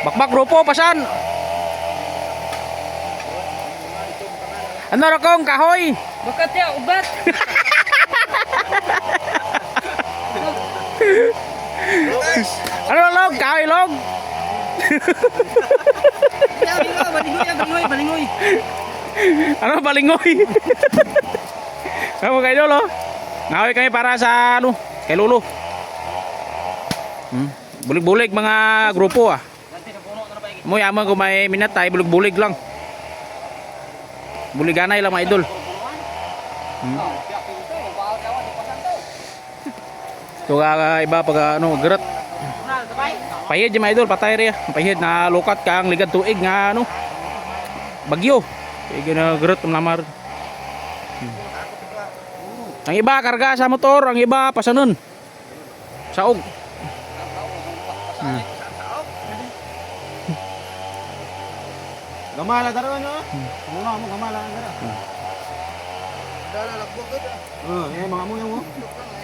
Bakbak grupo pasan. Ano ra kong kahoy? Bakat ya, ubat. Ano log? Kahoy log? Balingoy, balingoy. Ano balingoy? Kamu kayo lolo? Ngawi kami para sa ano? Kay Lolo. Hmm. Bulig-bulig mga grupo ah. Mo yaman ko may minatay, bulig-bulig lang. Buliganay lang mga idol. Hmm. Ka iba pag ano, gerat. Pahid yung mga idol, patay rin. Pahid na lukat ka ang ligad tuig nga ano. Bagyo. Kaya na gerat lamar. Hmm. Ang iba karga sa motor, ang iba pasanon. Saog. Hmm. Gamala daro no? Muna mo gamala ang daro. Dara lagbog gud. Oh, eh mga mo mo.